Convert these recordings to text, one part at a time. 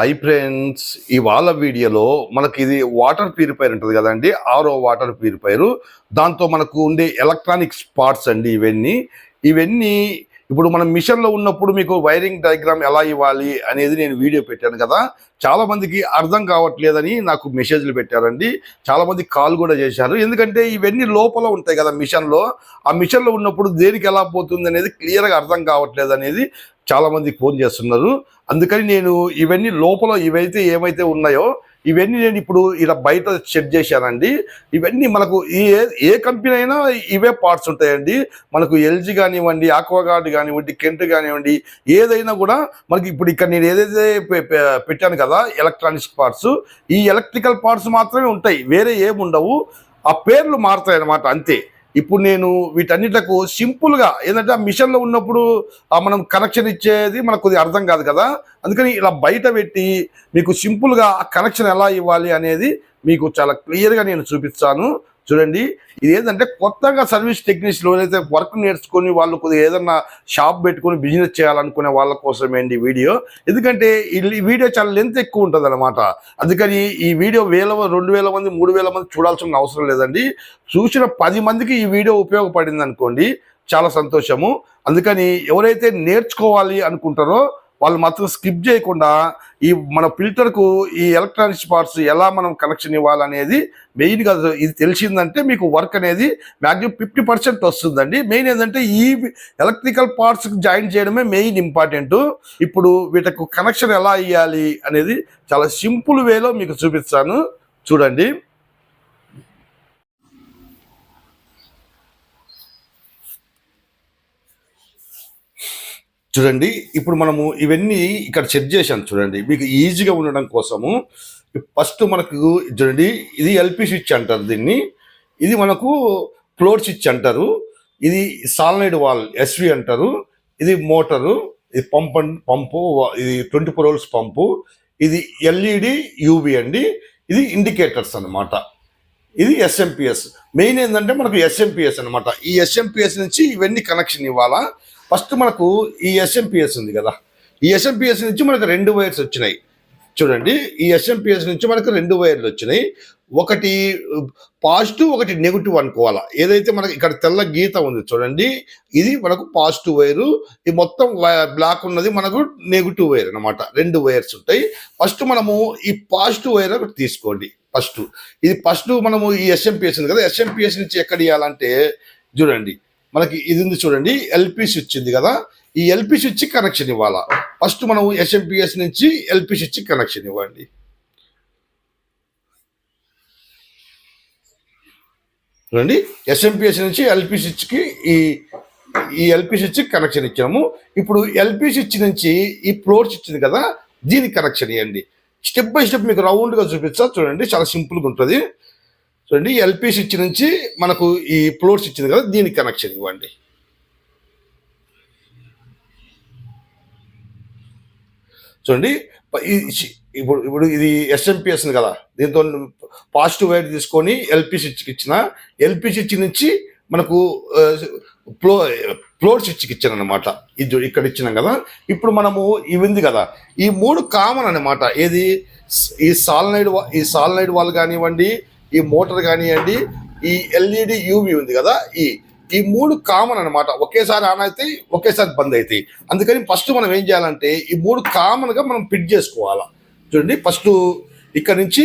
I friends ఇవాళ వీడియోలో మనకి ఇది వాటర్ ప్యూరిఫైర్ ఉంటుంది కదండి ఆరో వాటర్ ప్యూరిఫైర్ దాంతో మనకు ఉండే ఎలక్ట్రానిక్ స్పాట్స్ అండి ఇవన్నీ. ఇవన్నీ ఇప్పుడు మనం మిషన్లో ఉన్నప్పుడు మీకు వైరింగ్ డయాగ్రామ్ ఎలా ఇవ్వాలి అనేది నేను వీడియో పెట్టాను కదా. చాలామందికి అర్థం కావట్లేదని నాకు మెసేజ్లు పెట్టారండి. చాలామంది కాల్ కూడా చేశారు. ఎందుకంటే ఇవన్నీ లోపల ఉంటాయి కదా మిషన్లో. ఆ మిషన్లో ఉన్నప్పుడు దేనికి ఎలా పోతుంది అనేది క్లియర్గా అర్థం కావట్లేదు అనేది చాలామందికి ఫోన్ చేస్తున్నారు. అందుకని నేను ఇవన్నీ లోపల ఇవైతే ఏమైతే ఉన్నాయో ఇవన్నీ నేను ఇప్పుడు ఇలా బయట చెక్ చేశానండి. ఇవన్నీ మనకు ఈ ఏ ఏ కంపెనీ అయినా ఇవే పార్ట్స్ ఉంటాయండి. మనకు ఎల్జీ కానివ్వండి ఆక్వాగార్డ్ కానివ్వండి కెంట్ కానివ్వండి ఏదైనా కూడా మనకి ఇప్పుడు ఇక్కడ నేను ఏదైతే పె- పెట్టాను కదా ఎలక్ట్రానిక్స్ పార్ట్స్ ఈ ఎలక్ట్రికల్ పార్ట్స్ మాత్రమే ఉంటాయి. వేరే ఏమి ఉండవు ఆ పేర్లు మారుతాయి అన్నమాట అంతే. ఇప్పుడు నేను వీటన్నిటికు సింపుల్గా ఏంటంటే ఆ మిషన్లో ఉన్నప్పుడు ఆ మనం కనెక్షన్ ఇచ్చేది మనకు కొద్దిగా అర్థం కాదు కదా? అందుకని ఇలా బయట పెట్టి మీకు సింపుల్గా ఆ కనెక్షన్ ఎలా ఇవ్వాలి అనేది మీకు చాలా క్లియర్గా నేను చూపిస్తాను. చూడండి ఇది ఏంటంటే కొత్తగా సర్వీస్ టెక్నీషియన్లు ఏదైతే వర్క్ నేర్చుకొని వాళ్ళు కొద్దిగా ఏదన్నా షాప్ పెట్టుకొని బిజినెస్ చేయాలనుకునే వాళ్ళ కోసమే అండి వీడియో? ఎందుకంటే ఈ వీడియో చాలా లెంత్ ఎక్కువ ఉంటుంది అనమాట అందుకని ఈ వీడియో వేల రెండు వేల మంది మూడు వేల మంది చూడాల్సిన అవసరం లేదండి. చూసిన పది మందికి ఈ వీడియో ఉపయోగపడింది అనుకోండి చాలా సంతోషము. అందుకని ఎవరైతే నేర్చుకోవాలి అనుకుంటారో వాళ్ళు మాత్రం స్కిప్ చేయకుండా ఈ మన ఫిల్టర్కు ఈ ఎలక్ట్రానిక్స్ పార్ట్స్ ఎలా మనం కనెక్షన్ ఇవ్వాలనేది మెయిన్గా ఇది తెలిసిందంటే మీకు వర్క్ అనేది మ్యాక్సిమం ఫిఫ్టీ పర్సెంట్ వస్తుందండి. మెయిన్ ఏంటంటే ఈ ఎలక్ట్రికల్ పార్ట్స్కి జాయిన్ చేయడమే మెయిన్ ఇంపార్టెంట్ ఇప్పుడు వీటికి కనెక్షన్ ఎలా ఇవ్వాలి అనేది చాలా సింపుల్ వేలో మీకు చూపిస్తాను. చూడండి. చూడండి ఇప్పుడు మనము ఇవన్నీ ఇక్కడ సెట్ చేశాను చూడండి. మీకు ఈజీగా ఉండడం కోసము ఫస్ట్ మనకు చూడండి ఇది ఎల్పి స్విచ్ అంటారు దీన్ని. ఇది మనకు ఫ్లోర్ స్విచ్ అంటారు. ఇది సాలనైడ్ వాల్ ఎస్వి అంటారు. ఇది మోటారు ఇది పంప్ అండ్ పంపు ఇది ట్వంటీ ఫోర్ అవర్స్ పంపు. ఇది ఎల్ఈడి యూవి అండి. ఇది ఇండికేటర్స్ అన్నమాట. ఇది ఎస్ఎంపిఎస్. మెయిన్ ఏంటంటే మనకు ఎస్ఎంపిఎస్ అన్నమాట. ఈ ఎస్ఎంపిఎస్ నుంచి ఇవన్నీ కనెక్షన్ ఇవ్వాలా? ఫస్ట్ మనకు ఈ ఎస్ఎంపిఎస్ ఉంది కదా. ఈ ఎస్ఎంపిఎస్ నుంచి మనకు రెండు వైర్స్ వచ్చినాయి. చూడండి ఈ ఎస్ఎంపిఎస్ నుంచి మనకు రెండు వైర్లు వచ్చినాయి. ఒకటి పాజిటివ్ ఒకటి నెగిటివ్ అనుకోవాలా. ఏదైతే మనకి ఇక్కడ తెల్ల గీత ఉంది చూడండి ఇది మనకు పాజిటివ్ వైరు. ఈ మొత్తం బ్లాక్ ఉన్నది మనకు నెగిటివ్ వైర్ అన్నమాట. రెండు వైర్స్ ఉంటాయి. ఫస్ట్ మనము ఈ పాజిటివ్ వైర్ ఒకటి తీసుకోండి. ఫస్ట్ ఇది ఫస్ట్ మనము ఈ ఎస్ఎంపిఎస్ ఉంది కదా. ఎస్ఎంపిఎస్ నుంచి ఎక్కడ ఇవ్వాలంటే చూడండి మనకి ఇది ఉంది చూడండి ఎల్పి స్విచ్ ఉంది కదా. ఈ ఎల్పి స్విచ్ కనెక్షన్ ఇవ్వాలా? ఫస్ట్ మనం ఎస్ఎంపిఎస్ నుంచి ఎల్పి స్విచ్ కనెక్షన్ ఇవ్వండి. చూడండి ఎస్ఎంపిఎస్ నుంచి ఎల్పి స్విచ్కి ఈ ఈ ఎల్పి స్విచ్ కనెక్షన్ ఇచ్చాము ఇప్పుడు ఎల్పి స్విచ్ నుంచి ఈ ఫ్లోర్ స్విచ్ ఉంది కదా దీనికి కనెక్షన్ ఇవ్వండి స్టెప్ బై స్టెప్ మీకు రౌండ్గా చూపిస్తా చూడండి చాలా సింపుల్గా ఉంటుంది. చూడండి ఎల్పీ స్విచ్ నుంచి మనకు ఈ ఫ్లోర్ స్విచ్ ఉంది కదా దీనికి కనెక్షన్ ఇవ్వండి. చూడండి ఇప్పుడు ఇప్పుడు ఇది ఎస్ఎంపిఎస్ కదా దీంతో పాజిటివ్ వైర్ తీసుకొని ఎల్పీ స్విచ్కి ఇచ్చిన ఎల్పీ స్విచ్ నుంచి మనకు ఫ్లో ఫ్లోర్ స్విచ్కి ఇచ్చాను అనమాట ఇది ఇక్కడ ఇచ్చినాం కదా. ఇప్పుడు మనము ఇవి ఉంది కదా ఈ మూడు కామన్ అనమాట ఏది? ఈ సాలనైడ్ ఈ సాలనైడ్ వాళ్ళు కానివ్వండి ఈ మోటార్ కానివ్వండి ఈ ఎల్ఈడి యూవి ఉంది కదా ఈ ఈ మూడు కామన్ అన్నమాట. ఒకేసారి ఆన్ అవుతాయి ఒకేసారి బంద్ అవుతాయి అందుకని ఫస్ట్ మనం ఏం చేయాలంటే ఈ మూడు కామన్గా మనం ఫిట్ చేసుకోవాలా. చూడండి ఫస్ట్ ఇక్కడ నుంచి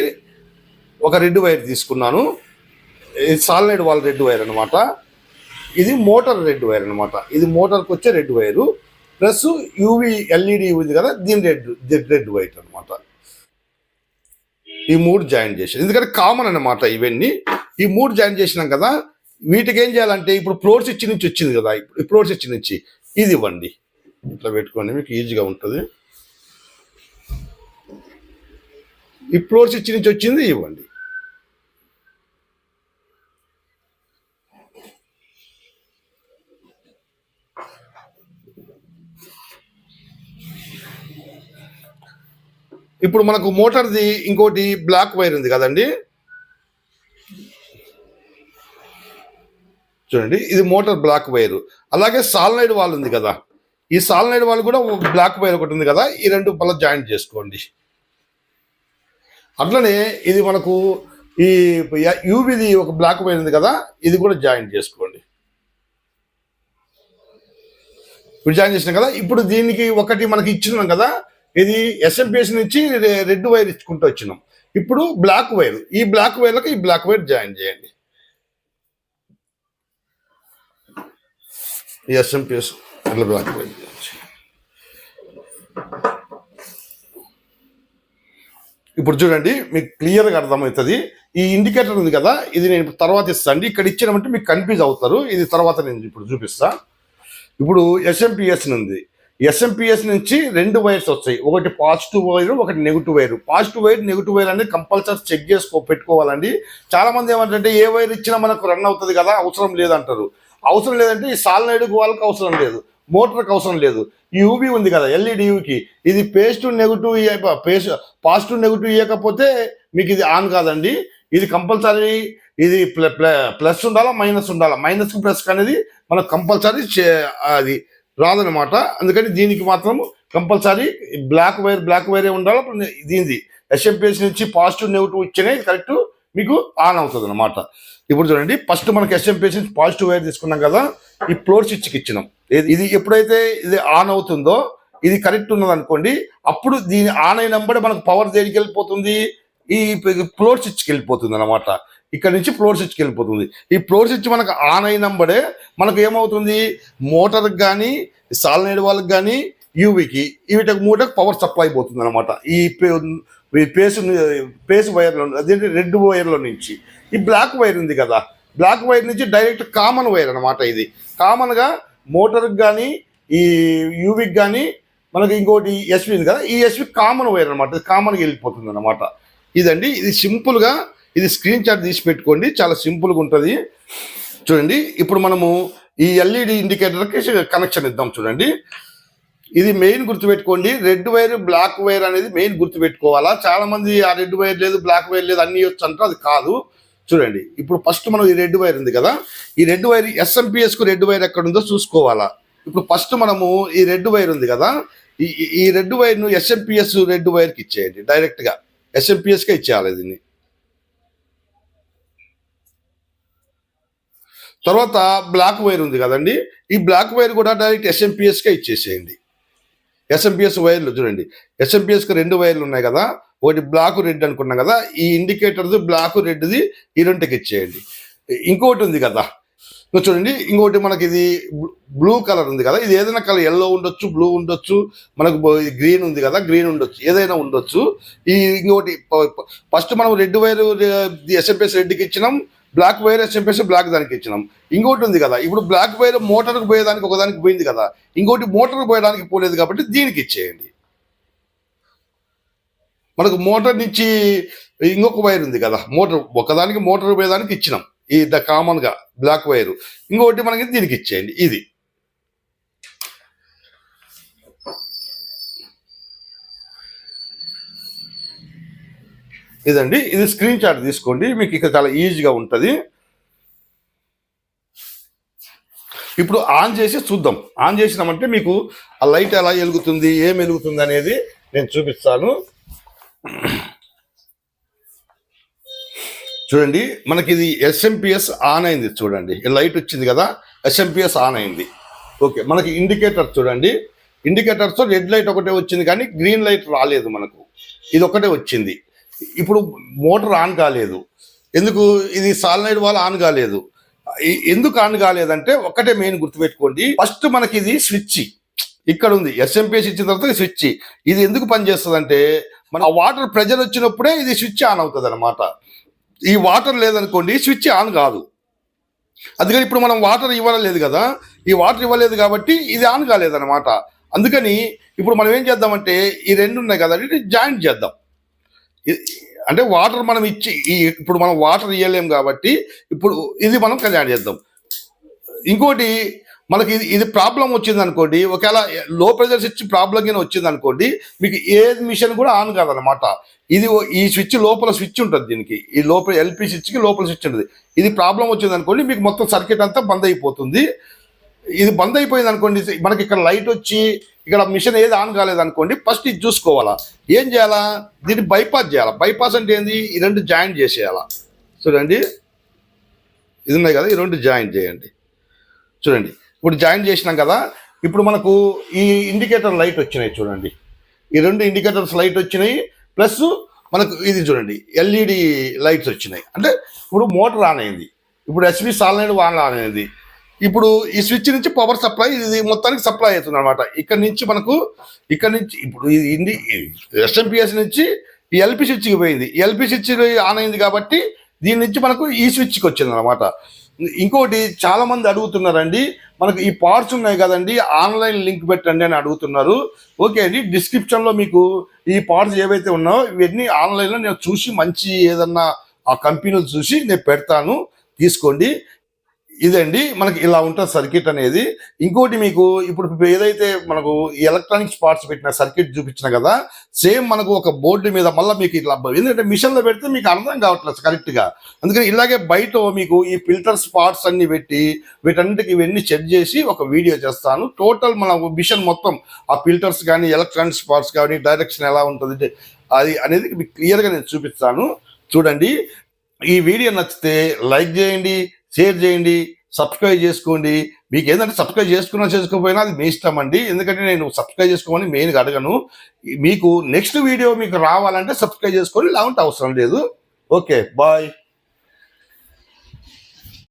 ఒక రెడ్ వైర్ తీసుకున్నాను. ఇది వాళ్ళ రెడ్ వైర్ అనమాట ఇది మోటార్ రెడ్ వైర్ అనమాట ఇది మోటార్కి వచ్చే red wire plus UV LED ఉంది కదా దీని రెడ్ రెడ్ వైట్ అనమాట ఈ మూడు జాయిన్ చేసాను ఎందుకంటే కామన్ అన్నమాట ఇవన్నీ. ఈ మూడు జాయిన్ చేసినాం కదా వీటికి ఏం చేయాలంటే ఇప్పుడు ఫ్లోర్స్ ఇచ్చి నుంచి వచ్చింది కదా ఇప్పుడు ఫ్లోర్స్ ఇచ్చి నుంచి ఇది ఇవ్వండి. ఇట్లా పెట్టుకోండి మీకు ఈజీగా ఉంటుంది. ఈ ఫ్లోర్స్ ఇచ్చి నుంచి వచ్చింది ఇవ్వండి. ఇప్పుడు మనకు మోటార్ది ఇంకోటి బ్లాక్ వైర్ ఉంది కదండి? చూడండి ఇది మోటార్ బ్లాక్ వైర్. అలాగే సాల్నైడ్ వాల్ ఉంది కదా. ఈ సాల్నైడ్ వాల్ కూడా ఒక బ్లాక్ వైర్ ఒకటి ఉంది కదా ఈ రెండు మళ్ళీ జాయింట్ చేసుకోండి. అట్లనే ఇది మనకు ఈ యూబీది ఒక బ్లాక్ వైర్ ఉంది కదా ఇది కూడా జాయిన్ చేసుకోండి. ఇప్పుడు జాయిన్ చేసినాం కదా ఇప్పుడు దీనికి ఒకటి మనకి ఇచ్చినాం కదా ఇది ఎస్ఎంపిఎస్ నుంచి రెడ్ వైర్ ఇచ్చుకుంటూ వచ్చినాం. ఇప్పుడు బ్లాక్ వైర్ ఈ బ్లాక్ వైర్లకు ఈ బ్లాక్ వైర్ జాయిన్ చేయండి. ఈ ఎస్ఎంపిఎస్ అట్లా బ్లాక్ వైర్ ఇప్పుడు చూడండి మీకు క్లియర్గా అర్థమవుతుంది. ఈ ఇండికేటర్ ఉంది కదా ఇది నేను తర్వాత ఇస్తాను. అండి ఇక్కడ ఇచ్చినామంటే మీకు కన్ఫ్యూజ్ అవుతారు. ఇది తర్వాత నేను ఇప్పుడు చూపిస్తా. ఇప్పుడు ఎస్ఎంపిఎస్ ఉంది. ఎస్ఎంపిఎస్ నుంచి రెండు వైర్స్ వస్తాయి. ఒకటి పాజిటివ్ వైర్ ఒకటి negative wire. Positive wire negative wire అనేది కంపల్సరీ చెక్ చేసుకో పెట్టుకోవాలండి. చాలామంది ఏమంటే ఏ వైర్ ఇచ్చినా మనకు రన్ అవుతుంది కదా అవసరం లేదంటారు. అవసరం లేదంటే ఈ సాలనైడ్కి వాళ్ళకి అవసరం లేదు. మోటార్కి అవసరం లేదు. ఈ యూబీ ఉంది కదా ఎల్ఈడి యూకి ఇది paste negative paste positive negative ఇవ్వకపోతే మీకు ఇది ఆన్ కాదండి. ఇది కంపల్సరీ ఇది ప్ల- ప్లస్ ఉండాలా మైనస్ ఉండాలా? మైనస్ ప్లస్ అనేది మనకు కంపల్సరీ చే- అది రాదనమాట అందుకని దీనికి మాత్రం కంపల్సరీ బ్లాక్ వైర్ బ్లాక్ వైరే ఉండాలి. దీనిది ఎస్ఎంపిఎస్ నుంచి పాజిటివ్ నెగిటివ్ ఇచ్చినే కరెక్ట్ మీకు ఆన్ అవుతుంది అనమాట ఇప్పుడు చూడండి ఫస్ట్ మనకి ఎస్ఎంపిఎస్ నుంచి పాజిటివ్ వైర్ తీసుకున్నాం కదా ఈ ఫ్లోర్ స్విచ్కి ఇచ్చినాం. ఇది- ఇది ఎప్పుడైతే ఇది ఆన్ అవుతుందో ఇది కరెక్ట్ ఉన్నది అనుకోండి అప్పుడు దీని ఆన్ అయినప్పుడే మనకు పవర్ దేనికి వెళ్ళిపోతుంది ఈ ఫ్లోర్ స్విచ్కి వెళ్ళిపోతుంది అనమాట ఇక్కడ నుంచి ఫ్లోర్ స్విచ్కి వెళ్ళిపోతుంది. ఈ ఫ్లోర్ స్విచ్ మనకు ఆన్ అయినంబడే మనకు ఏమవుతుంది? మోటార్కి కానీ సాలనేడు వాళ్ళకి కానీ యూవికి వీటికి మూటకు పవర్ సప్లై పోతుంది అనమాట ఈ పే- ఈ పేసు పేసు వైర్లో అదేంటి? రెడ్ వైర్లో నుంచి. ఈ బ్లాక్ వైర్ ఉంది కదా. బ్లాక్ వైర్ నుంచి డైరెక్ట్ కామన్ వైర్ అనమాట ఇది. కామన్గా మోటార్కి కానీ ఈ యూవికి కానీ మనకి ఇంకోటి ఎస్వి ఉంది కదా. ఈ ఎస్వి కామన్ వైర్ అనమాట కామన్గా వెళ్ళిపోతుంది అనమాట ఇదండి. ఇది సింపుల్గా ఇది స్క్రీన్ షాట్ తీసి పెట్టుకోండి. చాలా సింపుల్గా ఉంటుంది. చూడండి. ఇప్పుడు మనము ఈ ఎల్ఈడి ఇండికేటర్కి కనెక్షన్ ఇద్దాం చూడండి. ఇది మెయిన్ గుర్తుపెట్టుకోండి. రెడ్ వైర్ బ్లాక్ వైర్ అనేది మెయిన్ గుర్తుపెట్టుకోవాలా? చాలా మంది ఆ రెడ్ వైర్ లేదు బ్లాక్ వైర్ లేదు అన్ని వచ్చు అంటారు. అది కాదు. చూడండి. ఇప్పుడు ఫస్ట్ మనం ఈ రెడ్ వైర్ ఉంది కదా. ఈ రెడ్ వైర్ ఎస్ఎంపిఎస్కు రెడ్ వైర్ ఎక్కడ ఉందో చూసుకోవాలా. ఇప్పుడు ఫస్ట్ మనము ఈ రెడ్ వైర్ ఉంది కదా. ఈ ఈ- రెడ్ వైర్ను ఎస్ఎంపిఎస్ రెడ్ వైర్కి ఇచ్చేయండి. డైరెక్ట్గా ఎస్ఎంపిఎస్కే ఇచ్చేయాలి దీన్ని. తర్వాత బ్లాక్ వైర్ ఉంది కదండి. ఈ బ్లాక్ వైర్ కూడా డైరెక్ట్ ఎస్ఎంపిఎస్కే ఇచ్చేసేయండి. ఎస్ఎంపిఎస్ వైర్లు చూడండి. ఎస్ఎంపిఎస్కి రెండు వైర్లు ఉన్నాయి కదా. ఒకటి బ్లాక్ రెడ్ అనుకున్నాం కదా. ఈ ఇండికేటర్ది బ్లాక్ రెడ్ది ఈ రెండుకి ఇచ్చేయండి. ఇంకోటి ఉంది కదా. చూడండి. ఇంకోటి మనకి ఇది బ్లూ కలర్ ఉంది కదా. ఇది ఏదైనా కలర్ ఎల్లో ఉండొచ్చు బ్లూ ఉండొచ్చు. మనకు గ్రీన్ ఉంది కదా. గ్రీన్ ఉండొచ్చు. ఏదైనా ఉండొచ్చు. ఈ ఇంకోటి ఫస్ట్ మనం రెడ్ వైర్ ఎస్ఎంపిఎస్ రెడ్కి ఇచ్చినాం. బ్లాక్ వైర్ చంపేసి బ్లాక్ దానికి ఇచ్చినాం. ఇంకోటి ఉంది కదా ఇప్పుడు బ్లాక్ వైర్ మోటార్కు పోయేదానికి ఒకదానికి పోయింది కదా ఇంకోటి మోటార్కు పోయడానికి పోలేదు కాబట్టి దీనికి ఇచ్చేయండి. మనకు మోటార్ నుంచి ఇంకొక వైర్ ఉంది కదా మోటార్ ఒకదానికి మోటార్ పోయేదానికి ఇచ్చినాం. ఈ ద కామన్గా బ్లాక్ వైర్. ఇంకొకటి మనకి దీనికి ఇచ్చేయండి ఇది. ఇదండి. ఇది స్క్రీన్ షాట్ తీసుకోండి. మీకు ఇక చాలా ఈజీగా ఉంటుంది. ఇప్పుడు ఆన్ చేసి చూద్దాం. ఆన్ చేసినామంటే మీకు ఆ లైట్ ఎలా వెలుగుతుంది ఏం వెలుగుతుంది అనేది నేను చూపిస్తాను. చూడండి. మనకి ఇది ఎస్ఎంపిఎస్ ఆన్ అయింది చూడండి. లైట్ వచ్చింది కదా ఎస్ఎంపిఎస్ ఆన్ అయింది. ఓకే మనకి ఇండికేటర్ చూడండి. ఇండికేటర్స్తో రెడ్ లైట్ ఒకటే వచ్చింది కానీ గ్రీన్ లైట్ రాలేదు మనకు. ఇది ఒకటే వచ్చింది. ఇప్పుడు మోటార్ ఆన్ కాలేదు. ఎందుకు? ఇది సాలనైడ్ వాల్ ఆన్ కాలేదు. ఎందుకు ఆన్ కాలేదంటే ఒకటే మెయిన్ గుర్తుపెట్టుకోండి. ఫస్ట్ మనకి ఇది స్విచ్ ఇక్కడ ఉంది ఎస్ఎంపిఎస్ ఇచ్చిన తర్వాత స్విచ్ ఇది ఎందుకు పనిచేస్తుంది అంటే మన వాటర్ ప్రెజర్ వచ్చినప్పుడే ఇది స్విచ్ ఆన్ అవుతుంది అనమాట ఈ వాటర్ లేదనుకోండి స్విచ్ ఆన్ కాదు. అందుకని ఇప్పుడు మనం వాటర్ ఇవ్వలేదు కదా ఈ వాటర్ ఇవ్వలేదు కాబట్టి ఇది ఆన్ కాలేదన్నమాట. అందుకని ఇప్పుడు మనం ఏం చేద్దామంటే ఈ రెండు ఉన్నాయి కదా జాయింట్ చేద్దాం. అంటే వాటర్ మనం ఇచ్చి ఈ ఇప్పుడు మనం వాటర్ ఇవ్వలేం కాబట్టి ఇప్పుడు ఇది మనం కళ్యాణ్ చేద్దాం. ఇంకోటి మనకి ఇది ఇది ప్రాబ్లం వచ్చింది అనుకోండి ఒకవేళ లో ప్రెజర్ స్విచ్ ప్రాబ్లం కింద వచ్చింది అనుకోండి మీకు ఏ మిషన్ కూడా ఆన్ కాదనమాట ఇది ఈ స్విచ్ లోపల స్విచ్ ఉంటుంది దీనికి. ఈ లోపల ఎల్పి స్విచ్కి లోపల స్విచ్ ఉంటుంది. ఇది ప్రాబ్లం వచ్చింది అనుకోండి మీకు మొత్తం సర్క్యూట్ అంతా బంద్ అయిపోతుంది. ఇది బంద్ అయిపోయింది అనుకోండి మనకి ఇక్కడ లైట్ వచ్చి ఇక్కడ మిషన్ ఏది ఆన్ కాలేదు అనుకోండి ఫస్ట్ ఇది చూసుకోవాలా. ఏం చేయాలా? దీన్ని బైపాస్ చేయాలా. బైపాస్ అంటే ఏంది? ఈ రెండు జాయిన్ చేసేయాలా. చూడండి. ఇది ఉన్నాయి కదా ఈ రెండు జాయిన్ చేయండి. చూడండి. ఇప్పుడు జాయిన్ చేసినాం కదా ఇప్పుడు మనకు ఈ ఇండికేటర్ లైట్ వచ్చినాయి చూడండి. ఈ రెండు ఇండికేటర్స్ లైట్ వచ్చినాయి ప్లస్ మనకు ఇది చూడండి ఎల్ఈడి లైట్స్ వచ్చినాయి. అంటే ఇప్పుడు మోటార్ ఆన్ అయింది. ఇప్పుడు ఎస్బి సాలనైడ్ వాన్ ఆన్ అయింది. ఇప్పుడు ఈ స్విచ్ నుంచి పవర్ సప్లై ఇది మొత్తానికి సప్లై అవుతుంది అనమాట ఇక్కడ నుంచి మనకు ఇక్కడ నుంచి ఇప్పుడు ఇది ఇండి ఎస్ఎంపిఎస్ నుంచి ఈ ఎల్పి స్విచ్కి పోయింది. ఎల్పి స్విచ్ ఆన్ అయింది కాబట్టి దీని నుంచి మనకు ఈ స్విచ్కి వచ్చింది అనమాట ఇంకోటి చాలామంది అడుగుతున్నారండి మనకు ఈ పార్ట్స్ ఉన్నాయి కదండి ఆన్లైన్ లింక్ పెట్టండి అని అడుగుతున్నారు. ఓకే అండి డిస్క్రిప్షన్లో మీకు ఈ పార్ట్స్ ఏవైతే ఉన్నాయో ఇవన్నీ ఆన్లైన్లో నేను చూసి మంచి ఏదన్నా ఆ కంపెనీలు చూసి నేను పెడతాను తీసుకోండి. ఇదండి మనకి ఇలా ఉంటుంది సర్క్యూట్ అనేది. ఇంకోటి మీకు ఇప్పుడు ఏదైతే మనకు ఈ ఎలక్ట్రానిక్స్ పార్ట్స్ పెట్టిన సర్క్యూట్ చూపించిన కదా సేమ్ మనకు ఒక బోర్డు మీద మళ్ళీ మీకు ఇట్లా ఎందుకంటే మిషన్లో పెడితే మీకు అర్థం కావట్లేదు కరెక్ట్గా. అందుకని ఇలాగే బయట మీకు ఈ ఫిల్టర్స్ పార్ట్స్ అన్ని పెట్టి వీటన్నిటికి ఇవన్నీ చెక్ చేసి ఒక వీడియో చేస్తాను. టోటల్ మన మిషన్ మొత్తం ఆ ఫిల్టర్స్ కానీ ఎలక్ట్రానిక్స్ పార్ట్స్ కానీ డైరెక్షన్ ఎలా ఉంటుంది అది అనేది మీకు క్లియర్గా నేను చూపిస్తాను. చూడండి ఈ వీడియో నచ్చితే లైక్ చేయండి షేర్ చేయండి సబ్స్క్రైబ్ చేసుకోండి. మీకు ఏంటంటే సబ్స్క్రైబ్ చేసుకున్నా చేసుకోకపోయినా అది మీ ఇష్టం అండి. ఎందుకంటే నేను సబ్స్క్రైబ్ చేసుకోమని మెయిన్గా అడగను. మీకు నెక్స్ట్ వీడియో మీకు రావాలంటే సబ్స్క్రైబ్ చేసుకోండి లేకుంటే అవసరం లేదు. Okay bye.